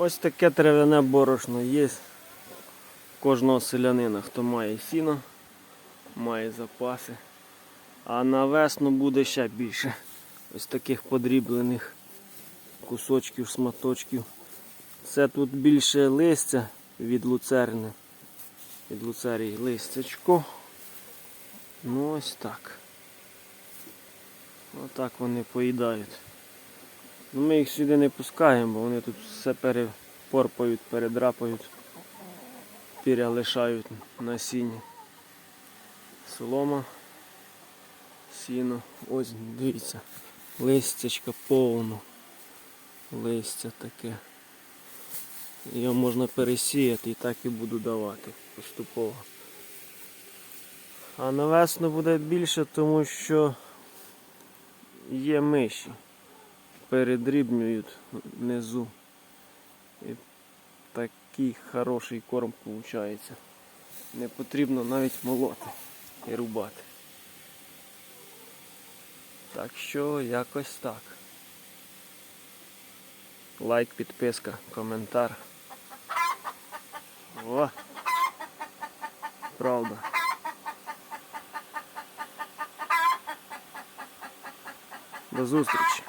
Ось таке трав'яне борошно є. Кожного селянина, хто має сіно, має запаси. А на весну буде ще більше. Ось таких подріблених кусочків, шматочків. Це тут більше листя від луцерни. Від луцерії листячко. Ну ось так. Отак вони поїдають. Ну, Ми їх сюди не пускаємо, бо вони тут все перепорпають, передрапають, піря лишають на сіні. Солома, сіно. Ось дивіться, листячка повно. Листя таке. Його можна пересіяти і так і буду давати поступово. А на весну буде більше, тому що є миші передрібнюють внизу. І такий хороший корм виходить. Не потрібно навіть молоти і рубати. Так що якось так. Лайк, підписка, коментар. О! Правда. До зустрічі!